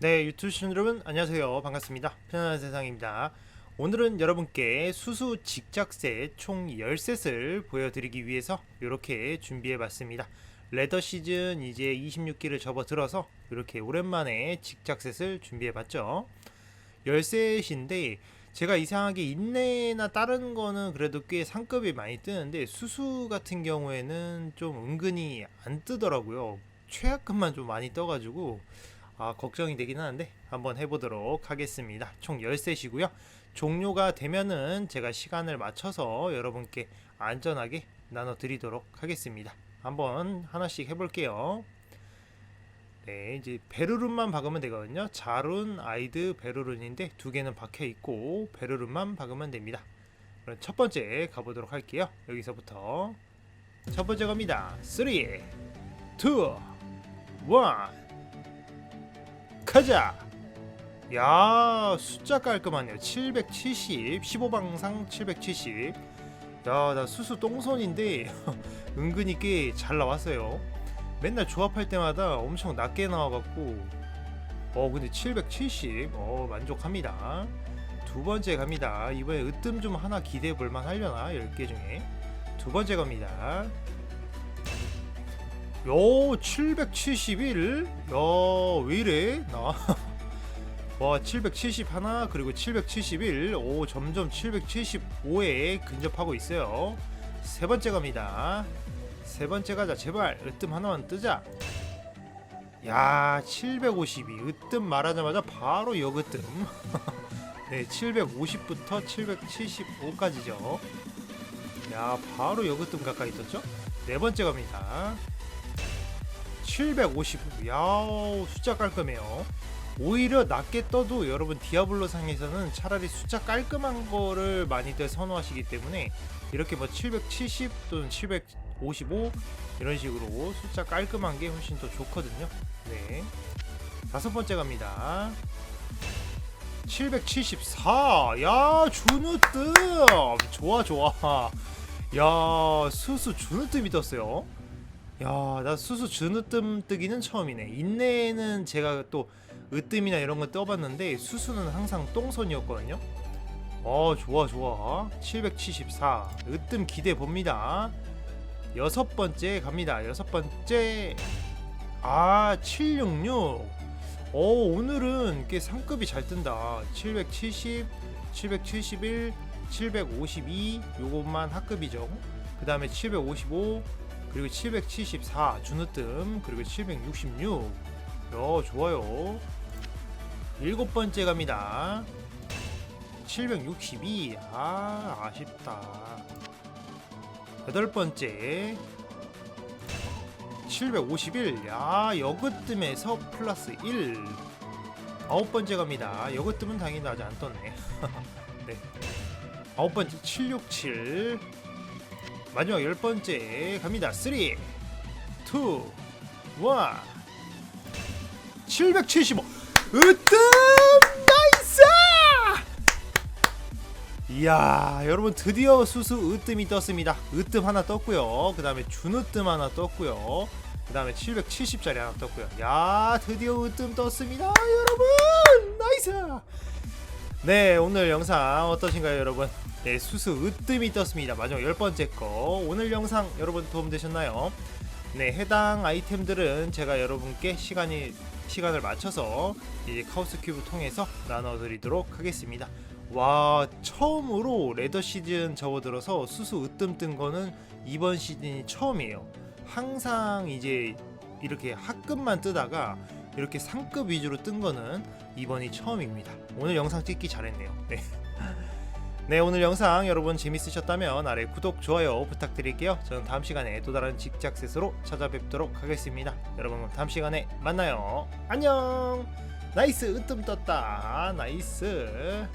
네, 유튜브 시청 여러분 안녕하세요. 반갑습니다. 편안한 세상입니다. 오늘은 여러분께 수수 직작셋 총 10셋을 보여드리기 위해서 이렇게 준비해봤습니다. 레더 시즌 이제 26기를 접어들어서 이렇게 오랜만에 직작셋을 준비해봤죠. 10셋인데 제가 이상하게 인내나 다른 거는 그래도 꽤 상급이 많이 뜨는데 수수 같은 경우에는 좀 은근히 안 뜨더라고요. 최하급만 좀 많이 떠가지고 아, 걱정이 되긴 하는데 한번 해보도록 하겠습니다. 총 13시고요. 종료가 되면은 제가 시간을 맞춰서 여러분께 안전하게 나눠드리도록 하겠습니다. 한번 하나씩 해볼게요. 네, 이제 베르룬만 박으면 되거든요. 자룬, 아이드, 베르룬인데 두 개는 박혀 있고 베르룬만 박으면 됩니다. 그럼 첫 번째 가보도록 할게요. 여기서부터 첫 번째 겁니다. 3, 2, 1, 가자. 야 숫자 깔끔하네요. 770, 15방상 770. 야 나 수수 똥손인데 은근히 꽤 잘 나왔어요. 맨날 조합할 때마다 엄청 낮게 나와갖고 어 근데 770, 어 만족합니다. 두 번째 갑니다. 이번에 으뜸 좀 하나 기대해 볼만 하려나 10개 중에 두 번째 갑니다. 요 771. 야, 왜 이래? 나. 와, 770 하나 그리고 771. 오, 점점 775에 근접하고 있어요. 세 번째 갑니다. 세 번째 가자. 제발 으뜸 하나만 뜨자. 야, 752. 으뜸 말하자마자 바로 역으뜸. 네, 750부터 775까지죠. 야, 바로 역으뜸 가까이 떴죠? 네 번째 갑니다. 750. 야 숫자 깔끔해요. 오히려 낮게 떠도 여러분 디아블로 상에서는 차라리 숫자 깔끔한 거를 많이들 선호하시기 때문에 이렇게 뭐 770 또는 755 이런 식으로 숫자 깔끔한 게 훨씬 더 좋거든요. 네. 다섯 번째 갑니다. 774. 야, 준우뜸. 좋아, 좋아. 야, 수수 준우뜸이 떴어요. 야, 나 수수 준우뜸 뜨기는 처음이네. 인내는 제가 또 으뜸이나 이런 거 떠봤는데 수수는 항상 똥손이었거든요. 어, 좋아, 좋아. 774. 으뜸 기대 봅니다. 여섯 번째 갑니다. 여섯 번째. 아, 766. 어, 오늘은 꽤 상급이 잘 뜬다. 770, 771, 752. 요것만 하급이죠. 그 다음에 755. 그리고 774 준우뜸 그리고 766 야, 좋아요. 일곱 번째 갑니다. 762 아, 아쉽다. 여덟 번째. 751 야, 여그뜸에서 플러스 1 아홉 번째 갑니다. 여그뜸은 당연히 안 떴네 네. 아홉 번째 767 마지막 열 번째 갑니다. 3, 2, 1, 775. 으뜸 나이스! 이야, 여러분 드디어 수수 으뜸이 떴습니다. 으뜸 하나 떴고요. 그 다음에 준으뜸 하나 떴고요. 그 다음에 770짜리 하나 떴고요. 야, 드디어 으뜸 떴습니다, 여러분. 나이스! 네, 오늘 영상 어떠신가요, 여러분? 네, 수수 으뜸이 떴습니다. 마지막 열 번째 거. 오늘 영상 여러분 도움 되셨나요? 네, 해당 아이템들은 제가 여러분께 시간이 시간을 맞춰서 이제 카오스 큐브 통해서 나눠 드리도록 하겠습니다. 와, 처음으로 레더 시즌 접어들어서 수수 으뜸 뜬 거는 이번 시즌이 처음이에요. 항상 이제 이렇게 하급만 뜨다가 이렇게 상급 위주로 뜬 거는 이번이 처음입니다. 오늘 영상 찍기 잘했네요. 네. 네 오늘 영상 여러분 재밌으셨다면 아래 구독 좋아요 부탁드릴게요. 저는 다음 시간에 또 다른 직작 셋으로 찾아뵙도록 하겠습니다. 여러분 다음 시간에 만나요. 안녕! 나이스 으뜸 떴다. 나이스